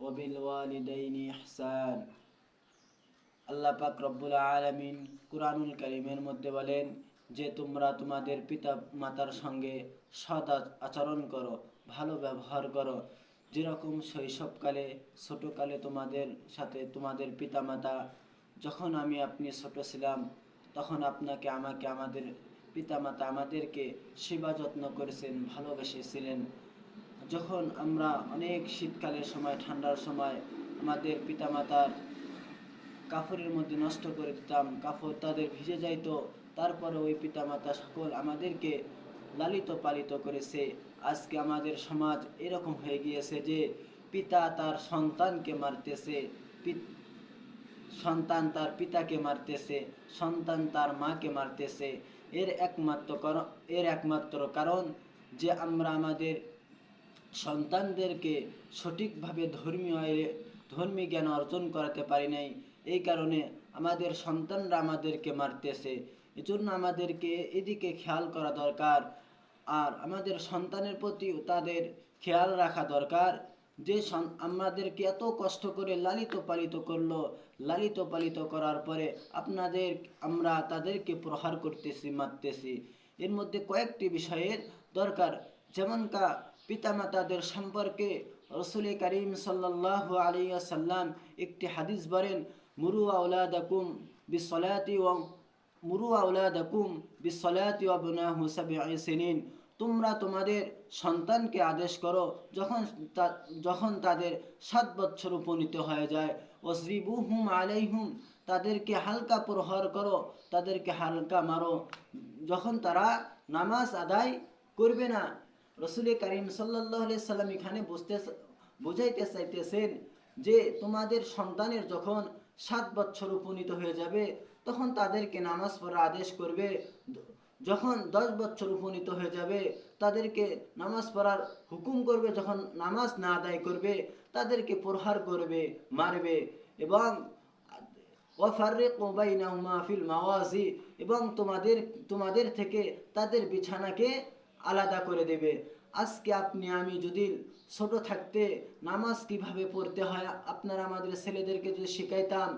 ওবিল ইহসান। আল্লাহ পাক রব্বুল আলমিন কুরআনুল করিমের মধ্যে বলেন, যে তোমরা তোমাদের পিতা মাতার সঙ্গে সদ আচরণ করো, ভালো ব্যবহার করো, যেরকম শৈশবকালে, ছোটোকালে তোমাদের সাথে তোমাদের পিতা মাতা যখন আমি আপনি ছোট ছিলাম, তখন আপনাকে আমাকে আমাদের পিতা মাতা আমাদেরকে সেবা যত্ন করেছেন, ভালোবেসেছিলেন। যখন আমরা অনেক শীতকালের সময়, ঠান্ডার সময় আমাদের পিতামাতার কাপড়ের মধ্যে নষ্ট করে দিতাম কাপড় তাদের ভিজে যাইতো, তারপরে ওই পিতামাতা সকল আমাদেরকে লালিত পালিত করেছে। আজকে আমাদের সমাজ এরকম হয়ে গিয়েছে যে পিতা তার সন্তানকে মারতেছে সন্তান তার পিতাকে মারতেছে, সন্তান তার মাকে মারতেছে। এর একমাত্র এর একমাত্র কারণ যে আমরা আমাদের সন্তানদেরকে সঠিকভাবে ধর্মীয় ধর্মীয় জ্ঞান অর্জন করাতে পারি নাই। এই কারণে আমাদের সন্তানরা আমাদেরকে মারতেছে। এজন্য আমাদেরকে এদিকে খেয়াল করা দরকার। আর আমাদের সন্তানের প্রতি তাদের খেয়াল রাখা দরকার। যে আমাদেরকে এত কষ্ট করে লালিত পালিত করল। লালিত পালিত করার পরে আপনাদের, আমরা তাদেরকে প্রহার করতেছি, মারতেছি। এর মধ্যে কয়েকটি বিষয়ের দরকার। যেমন কা পিতামাতাদের সম্পর্কে রসুল করিম সাল্লাহ আলিয়া সাল্লাম একটি হাদিস বলেন, মুরু আউলাদাকুম বিসলাতি ও মুরু আউলাদাকুম বিসলাতি সাবঈ সিনিন। তোমরা তোমাদের সন্তানকে আদেশ করো যখন যখন তাদের সাত বছর উপনীত হয়ে যায়। ওসরিবুহুম আলাইহুম তাদেরকে হালকা প্রহার করো, তাদেরকে হালকা মারো। যখন তারা নামাজ আদায় করবে না রসুল করিম সাল্লাহ সাল্লাম এখানে বুঝতে বুঝাইতে চাইতেছেন যে তোমাদের সন্তানের যখন সাত বছর উপনীত হয়ে যাবে, তখন তাদেরকে নামাজ পড়ার আদেশ করবে। যখন দশ বছর উপনীত হয়ে যাবে, তাদেরকে নামাজ পড়ার হুকুম করবে। যখন নামাজ না আদায় করবে, তাদেরকে প্রহার করবে, মারবে এবং ওয়াফারিকু বাইনাহুমা ফিল মাওয়াজি এবং তোমাদের তোমাদের থেকে তাদের বিছানাকে আলাদা করে দেবে। আজকে আপনি, আমি যদি ছোট থাকতে নামাজ কীভাবে পড়তে হয়, আপনারা আমাদের ছেলেদেরকে যদি শেখাইতাম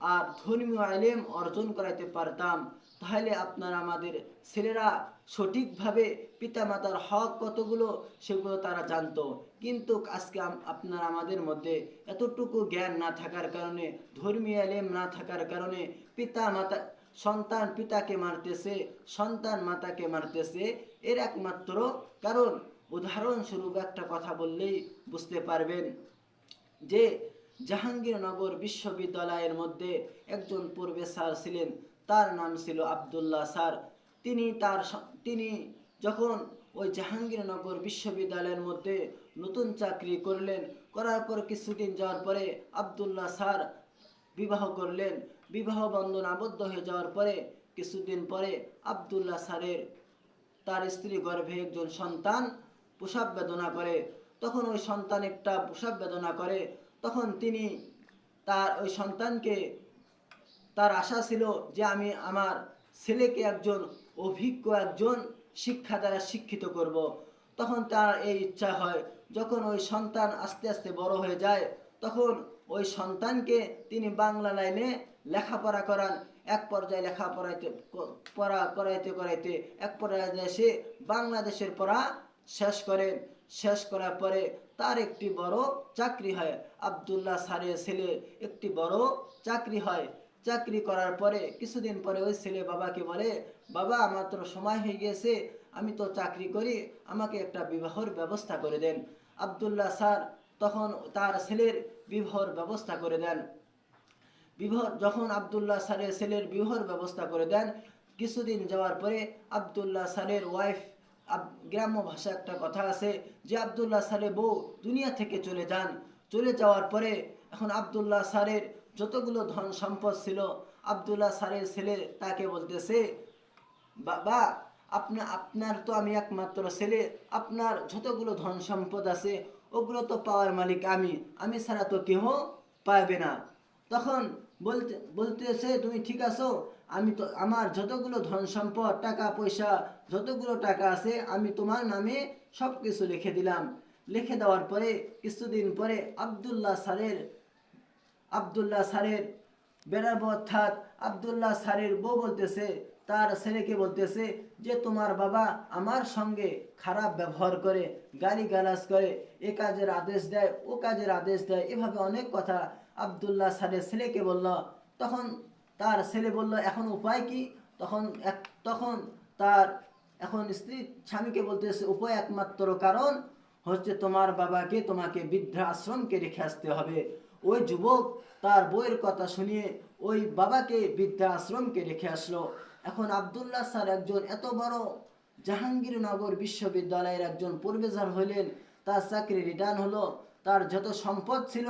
আর ধর্মীয় আলেম অর্জন করাইতে পারতাম, তাহলে আপনারা আমাদের ছেলেরা সঠিকভাবে পিতামাতার হক কতগুলো সেগুলো তারা জানতো। কিন্তু আজকে আপনার আমাদের মধ্যে এতটুকু জ্ঞান না থাকার কারণে, ধর্মীয় আলেম না থাকার কারণে পিতা মাতা সন্তান পিতাকে মারতেছে, সন্তান মাতাকে মারতেছে, এর একমাত্র কারণ উদাহরণস্বরূপ একটা কথা বললেই বুঝতে পারবেন যে জাহাঙ্গীরনগর বিশ্ববিদ্যালয়ের মধ্যে একজন পূর্বে স্যার ছিলেন, তার নাম ছিল আবদুল্লাহ স্যার। তিনি তার তিনি যখন ওই জাহাঙ্গীরনগর বিশ্ববিদ্যালয়ের মধ্যে নতুন চাকরি করলেন, করার পর কিছুদিন যাওয়ার পরে আবদুল্লাহ স্যার বিবাহ করলেন। বিবাহ বন্ধন আবদ্ধ হয়ে যাওয়ার পরে, কিছুদিন পরে আবদুল্লাহ স্যারের তার স্ত্রী গর্ভে একজন সন্তান প্রসাব বেদনা করে তখন ওই সন্তান একটা প্রসাব বেদনা করে তখন তিনি তার, ওই সন্তানকে, তার আশা ছিল যে আমি আমার ছেলেকে একজন অভিজ্ঞ একজন শিক্ষা দ্বারা শিক্ষিত করব। তখন তার এই ইচ্ছা হয়, যখন ওই সন্তান আস্তে আস্তে বড় হয়ে যায়, তখন ওই সন্তানকে তিনি বাংলা লাইনে লেখাপড়া করান, এক পর্যায়ে লেখাপড়াইতে, ক- পড়া করাইতে করাইতে এক পর্যায়ে সে বাংলাদেশের পড়া শেষ করেন শেষ করার পরে তার একটি বড় চাকরি হয়। আবদুল্লাহ স্যারের ছেলে একটি বড় চাকরি হয়। চাকরি করার পরে কিছুদিন পরে ওই ছেলে বাবাকে বলে, বাবা, আমার তো সময় হয়ে গিয়েছে, আমি তো চাকরি করি, আমাকে একটা বিবাহর ব্যবস্থা করে দেন। আবদুল্লাহ স্যার তখন তার ছেলের বিবাহর ব্যবস্থা করে দেন। বিবাহ যখন আবদুল্লাহ স্যারের ছেলের বিবাহর ব্যবস্থা করে দেন, কিছুদিন যাওয়ার পরে আবদুল্লাহ সালের ওয়াইফ গ্রাম্য ভাষা একটা কথা আছে যে, আবদুল্লাহ স্যারের বউ দুনিয়া থেকে চলে যান। চলে যাওয়ার পরে এখন আবদুল্লাহ সারের যতগুলো ধন সম্পদ ছিল, আবদুল্লাহ সারের ছেলে তাকে বলতেছে বাবা আপনা আপনার তো আমি একমাত্র ছেলে, আপনার যতগুলো ধন সম্পদ আছে, ওগুলো তো পাওয়ার মালিক আমি। আমি ছাড়া তো কেহ পাবে না। তখন বলতে বলতেছে তুমি ঠিক আছো? আমি তো, আমার যতগুলো ধন সম্পদ, টাকা, পয়সা, যতগুলো টাকা আছে, আমি তোমার নামে সব কিছু লিখে দিলাম। লিখে দেওয়ার পরে, কিছুদিন পরে আবদুল্লাহ স্যারের আবদুল্লাহ স্যারের বেড়াবো অর্থাৎ আবদুল্লাহ স্যারের বউ বলতেছে, তার ছেলেকে বলতেছে যে তোমার বাবা আমার সঙ্গে খারাপ ব্যবহার করে গালি গালাজ করে, এ কাজের আদেশ দেয়, ও কাজের আদেশ দেয়, এভাবে অনেক কথা আবদুল্লাহ স্যারের ছেলেকে বলল, তখন তার ছেলে বলল, এখন উপায় কি? তখন এক, তখন তার এখন স্ত্রী স্বামীকে বলতেছে, উপায় একমাত্র কারণ হচ্ছে তোমার বাবাকে তোমাকে বৃদ্ধাশ্রমকে রেখে আসতে হবে। ওই যুবক তার বইয়ের কথা শুনিয়ে ওই বাবাকে বৃদ্ধাশ্রমকে রেখে আসলো। এখন আবদুল্লাহ স্যার একজন এত বড় জাহাঙ্গীরনগর বিশ্ববিদ্যালয়ের একজন প্রফেসর হইলেন তার চাকরি রিটার্ন হলো। তার যত সম্পদ ছিল,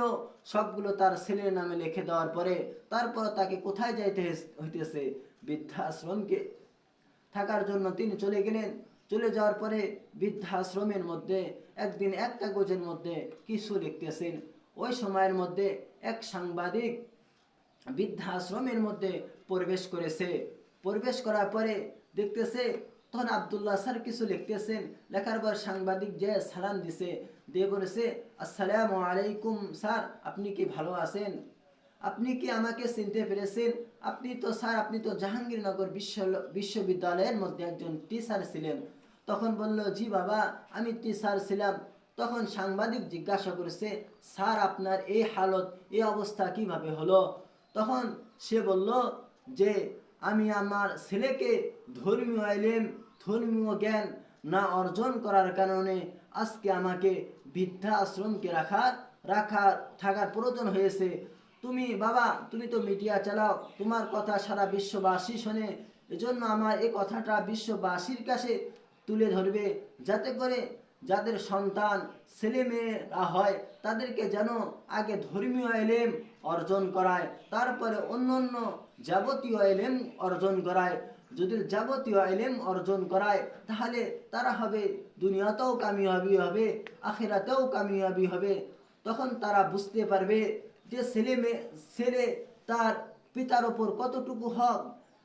সবগুলো তার ছেলের নামে লিখে দেওয়ার পরে তারপর তাকে কোথায় যাইতে হইতেছে? বৃদ্ধাশ্রমকে। থাকার জন্য তিনি চলে গেলেন। চলে যাওয়ার পরে বৃদ্ধাশ্রমের মধ্যে একদিন এক কাগজের মধ্যে কিছু লিখতেছেন। ওই সময়ের মধ্যে এক সাংবাদিক বৃদ্ধাশ্রমের মধ্যে প্রবেশ করেছে। প্রবেশ করার পরে দেখতেছে তখন আবদুল্লাহ স্যার কিছু লিখতেছেন। লেখার পর সাংবাদিক যে সালাম দিছে, দিয়ে বলেছে, আসসালামু আলাইকুম স্যার, আপনি কি ভালো আছেন? আপনি কি আমাকে চিনতে পেরেছেন? আপনি তো স্যার, আপনি তো জাহাঙ্গীরনগর বিশ্ব, বিশ্ববিদ্যালয়ের মধ্যে একজন টিচার ছিলেন। তখন বলল, জি বাবা, আমি টিচার ছিলাম। তখন সাংবাদিক জিজ্ঞাসা করেছে, স্যার, আপনার এই হালত, এই অবস্থা কীভাবে হলো? তখন সে বলল যে, আমি আমার ছেলেকে ধর্মীয় আইলেম, ধর্মীয় জ্ঞান না অর্জন করার কারণে আজকে আমাকে বৃদ্ধা আশ্রমকে রাখার রাখার, থাকার প্রয়োজন হয়েছে। তুমি বাবা, তুমি তো মিডিয়া চালাও, তোমার কথা সারা বিশ্ববাসী শোনে। এজন্য আমার এই কথাটা বিশ্ববাসীর কাছে তুলে ধরবে, যাতে করে যাদের সন্তান ছেলে মেয়েরা হয়, তাদেরকে যেন আগে ধর্মীয় এলেম অর্জন করায়, তারপরে অন্য অন্য যাবতীয় এলেম অর্জন করায়। যদি যাবতীয় আইলেম অর্জন করায়, তাহলে তারা হবে, দুনিয়াতেও কামিয়াবি হবে, আখেরাতেও কামিয়াবি হবে। তখন তারা বুঝতে পারবে যে ছেলে ছেলে তার পিতার ওপর কতটুকু হক,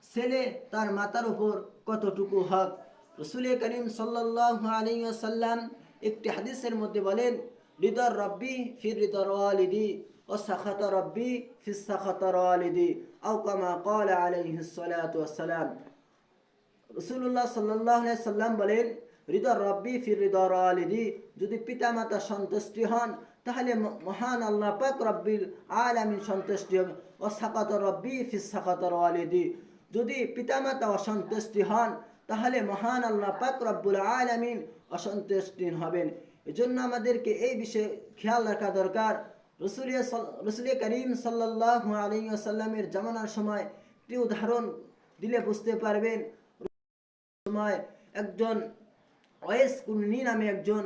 ছেলে তার মাতার ওপর কতটুকু হক। রসুল করিম সাল্লাহ আলিয়াসাল্লাম একটি হাদিসের মধ্যে বলেন হৃদর রব্বি ফির হৃদর আলিদি ও সাখাত রব্বি ফির সাখাত আলিদি আউকামা কল আলহিসাল্লাম রসুল্লাহ সাল্লাহ সাল্লাম বলেন হৃদয় রব্বি ফির হৃদয় আলিদি যদি পিতামাতা সন্তুষ্টি হন, তাহলে মহান আল্লাহ পাক রব্বিল আলামিন সন্তুষ্টি হবে ও সাকাত রব্বি ফির সাকাত আলিদি যদি পিতামাতা অসন্তুষ্টি হন, তাহলে মহান আল্লাহ পাক রব্বুল আলামিন অসন্তুষ্টি হবেন। এজন্য আমাদেরকে এই বিষয়ে খেয়াল রাখা দরকার। রসুল রসুল করিম সাল্লাহ আলী আসাল্লামের জামানার সময় একটি উদাহরণ দিলে বুঝতে পারবেন। সময় একজন ওয়েস কুন্নি নামে একজন